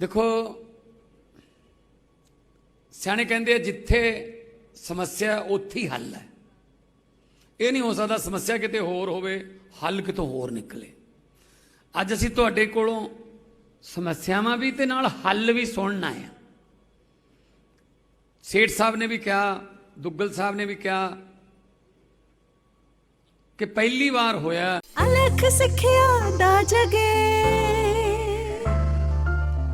ਦੇਖੋ, ਸਿਆਣੇ ਕਹਿੰਦੇ ਜਿੱਥੇ ਸਮੱਸਿਆ ਉੱਥੇ ਹੀ ਹੱਲ ਹੈ। ਇਹ ਨਹੀਂ ਹੋ ਸਕਦਾ ਸਮੱਸਿਆ ਕਿਤੇ ਹੋਰ ਹੋਵੇ, ਹੱਲ ਕਿਤੋਂ ਹੋਰ ਨਿਕਲੇ। ਅੱਜ ਅਸੀਂ ਤੁਹਾਡੇ ਕੋਲੋਂ ਸਮੱਸਿਆਵਾਂ ਵੀ ਤੇ ਨਾਲ ਹੱਲ ਵੀ ਸੁਣਨਾ ਹੈ। ਸੇਠ ਸਾਹਿਬ ਨੇ ਵੀ ਕਿਹਾ, ਦੁੱਗਲ ਸਾਹਿਬ ਨੇ ਵੀ ਕਿਹਾ ਕਿ ਪਹਿਲੀ ਵਾਰ ਹੋਇਆ। ਅਲਖ ਸਿੱਖਿਆ ਦਾ ਜਗੇ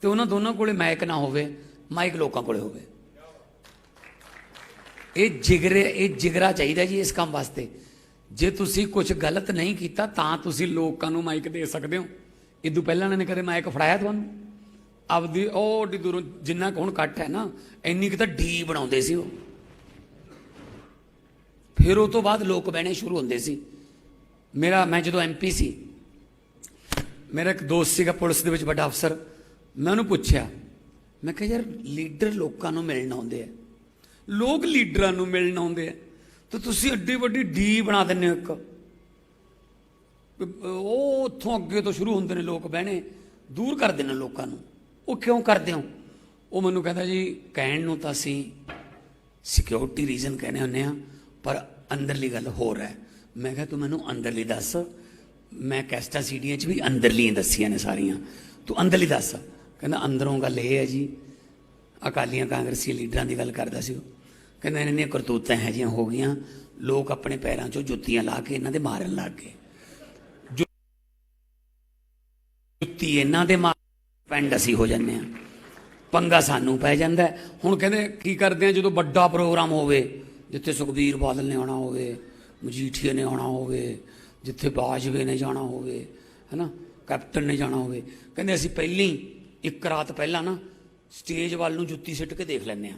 ਤੇ ਉਹਨਾਂ ਦੋਨਾਂ ਕੋਲੇ ਮਾਈਕ ਨਾ ਹੋਵੇ, ਮਾਈਕ ਲੋਕਾਂ ਕੋਲੇ ਹੋਵੇ। ਇਹ ਜਿਗਰੇ, ਇਹ ਜਿਗਰਾ ਚਾਹੀਦਾ ਜੀ ਇਸ ਕੰਮ ਵਾਸਤੇ। ਜੇ ਤੁਸੀਂ ਕੁਝ ਗਲਤ ਨਹੀਂ ਕੀਤਾ, ਤਾਂ ਤੁਸੀਂ ਲੋਕਾਂ ਨੂੰ ਮਾਈਕ ਦੇ ਸਕਦੇ ਹੋ। ਇਦੋਂ ਪਹਿਲਾਂ ਇਹਨਾਂ ਨੇ ਕਦੇ ਮਾਈਕ ਫੜਾਇਆ ਤੁਹਾਨੂੰ? ਆਪਦੀ, ਉਹ ਡੀ ਦੂਰੋਂ ਜਿੰਨਾ ਕੁ ਹੁਣ ਕੱਟ ਹੈ ਨਾ, ਇੰਨੀ ਕਿ ਤਾਂ ਡੀ ਬਣਾਉਂਦੇ ਸੀ ਉਹ। ਫਿਰ ਉਹ ਤੋਂ ਬਾਅਦ ਲੋਕ ਬਹਿਣੇ ਸ਼ੁਰੂ ਹੁੰਦੇ ਸੀ। ਮੇਰਾ, ਮੈਂ ਜਦੋਂ ਐਮਪੀ ਸੀ, ਮੇਰਾ ਇੱਕ ਦੋਸਤ ਸੀਗਾ ਪੁਲਿਸ ਦੇ ਵਿੱਚ ਵੱਡਾ ਅਫਸਰ। ਮੈਂ ਉਹਨੂੰ ਪੁੱਛਿਆ, ਮੈਂ ਕਿਹਾ, ਯਾਰ, ਲੀਡਰ ਲੋਕਾਂ ਨੂੰ ਮਿਲਣ ਆਉਂਦੇ ਆ। ਲੋਕ ਲੀਡਰਾਂ ਨੂੰ ਮਿਲਣ ਆਉਂਦੇ ਆ। ਤੇ ਤੁਸੀਂ ਅੱਡੀ ਵੱਡੀ ਡੀ ਬਣਾ ਦਿੰਦੇ ਹੋ ਇੱਕ। ਉਹ ਉੱਥੋਂ ਅੱਗੇ ਤੋਂ ਸ਼ੁਰੂ ਹੁੰਦੇ ਨੇ ਲੋਕ ਬਹਿਣੇ, ਦੂਰ ਕਰਦੇ ਨੇ ਲੋਕਾਂ ਨੂੰ। ਉਹ ਕਿਉਂ ਕਰਦੇ ਹੋ? ਉਹ ਮੈਨੂੰ ਕਹਿੰਦਾ, ਜੀ, ਕਹਿਣ ਨੂੰ ਤਾਂ ਅਸੀਂ ਸਿਕਿਉਰਿਟੀ ਰੀਜ਼ਨ ਕਹਿੰਦੇ ਹੁੰਦੇ ਆ ਪਰ ਅੰਦਰਲੀ ਗੱਲ ਹੋਰ ਹੈ। ਮੈਂ ਕਿਹਾ, ਤੂੰ ਮੈਨੂੰ ਅੰਦਰਲੀ ਦੱਸ। ਮੈਂ ਕੈਸਟਾ ਸੀਡੀਆਂ 'ਚ ਵੀ ਅੰਦਰਲੀਆਂ ਦੱਸੀਆਂ ਨੇ ਸਾਰੀਆਂ। ਤੂੰ ਅੰਦਰਲੀ ਦੱਸ। ਕਹਿੰਦਾ ਅੰਦਰੋਂ ਗੱਲ ਇਹ ਹੈ ਜੀ, ਅਕਾਲੀਆਂ ਕਾਂਗਰਸੀ ਲੀਡਰਾਂ ਦੀ ਗੱਲ ਕਰਦਾ ਸੀ ਉਹ। ਕਹਿੰਦਾ ਇਹਨਾਂ ਦੀਆਂ ਕਰਤੂਤਾਂ ਹੈ ਜੀਆਂ ਹੋ ਗਈਆਂ, ਲੋਕ ਆਪਣੇ ਪੈਰਾਂ 'ਚੋਂ ਜੁੱਤੀਆਂ ਲਾ ਕੇ ਇਹਨਾਂ ਦੇ ਮਾਰਨ ਲੱਗ ਗਏ। ਜੁ- ਜੁੱਤੀ ਇਹਨਾਂ ਦੇ ਮਾਰ ਪੈਂਡ ਅਸੀਂ ਹੋ ਜਾਂਦੇ ਆ ਪੰਗਾ ਸਾਨੂੰ ਪੈ ਜਾਂਦਾ ਹੁਣ ਕਹਿੰਦੇ ਕੀ ਕਰਦੇ ਆ ਜਦੋਂ ਵੱਡਾ ਪ੍ਰੋਗਰਾਮ ਹੋਵੇ, ਜਿੱਥੇ ਸੁਖਬੀਰ ਬਾਦਲ ਨੇ ਆਉਣਾ ਹੋਵੇ ਮਜੀਠੀਏ ਨੇ ਆਉਣਾ ਹੋਵੇ, ਜਿੱਥੇ ਬਾਜਵੇ ਨੇ ਜਾਣਾ ਹੋਵੇ, ਹੈਨਾ, ਕੈਪਟਨ ਨੇ ਜਾਣਾ ਹੋਵੇ, ਕਹਿੰਦੇ ਅਸੀਂ ਪਹਿਲੀ ਇੱਕ ਰਾਤ ਪਹਿਲਾਂ ਨਾ ਸਟੇਜ ਵੱਲ ਨੂੰ ਜੁੱਤੀ ਸਿੱਟ ਕੇ ਦੇਖ ਲੈਂਦੇ ਆ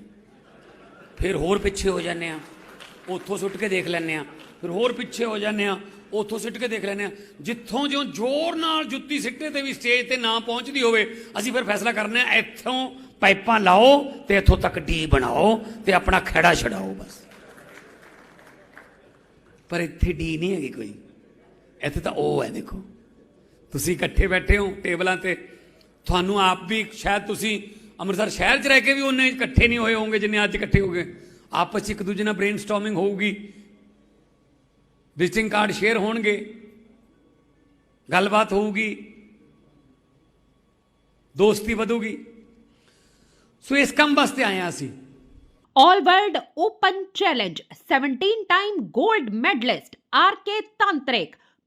ਫਿਰ ਹੋਰ ਪਿੱਛੇ ਹੋ ਜਾਂਦੇ ਆ ਉੱਥੋਂ ਸੁੱਟ ਕੇ ਦੇਖ ਲੈਂਦੇ ਆ ਫਿਰ ਹੋਰ ਪਿੱਛੇ ਹੋ ਜਾਂਦੇ ਆ ਉੱਥੋਂ ਸਿੱਟ ਕੇ ਦੇਖ ਲੈਂਦੇ ਆ ਜਿੱਥੋਂ ਜਿਉਂ ਜ਼ੋਰ ਨਾਲ ਜੁੱਤੀ ਸਿੱਟੇ ਤੇ ਵੀ ਸਟੇਜ ਤੇ ਨਾ ਪਹੁੰਚਦੀ ਹੋਵੇ, ਅਸੀਂ ਫਿਰ ਫੈਸਲਾ ਕਰਨੇ ਆ ਇੱਥੋਂ ਪਾਈਪਾਂ ਲਾਓ ਤੇ ਇੱਥੋਂ ਤੱਕ ਡੀ ਬਣਾਓ ਤੇ ਆਪਣਾ ਖੜਾ ਛਡਾਓ ਬਸ। ਪਰ ਇੱਥੇ ਡੀ ਨਹੀਂ ਹੈਗੀ ਕੋਈ। ਇੱਥੇ ਤਾਂ ਉਹ ਹੈ ਦੇਖੋ। ਤੁਸੀਂ ਇਕੱਠੇ ਬੈਠੇ ਹੋ, ਟੇਬਲਾਂ ਤੇ ਤੁਹਾਨੂੰ ਆਪ ਵੀ ਸ਼ਾਇਦ ਤੁਸੀਂ ਅੰਮ੍ਰਿਤਸਰ ਸ਼ਹਿਰ 'ਚ ਰਹਿ ਕੇ ਵੀ ਉਹਨੇ ਇਕੱਠੇ ਨਹੀਂ ਹੋਏ ਹੋਵੋਗੇ ਜਿੰਨੇ ਅੱਜ ਇਕੱਠੇ ਹੋ ਗਏ। ਆਪਸ 'ਚ ਇੱਕ ਦੂਜੇ ਨਾਲ ਬ੍ਰੇਨਸਟਾਰਮਿੰਗ ਹੋਊਗੀ। ਵਿਜ਼ਿਟਿੰਗ ਕਾਰਡ ਸ਼ੇਅਰ ਹੋਣਗੇ। ਗੱਲਬਾਤ ਹੋਊਗੀ। ਦੋਸਤੀ ਵਧੂਗੀ। ਸੋ ਇਸ ਕੰਮ ਵਾਸਤੇ ਆਏ ਹਾਂ ਅਸੀਂ। All World Open Challenge 17 time gold medalist RK Tantrik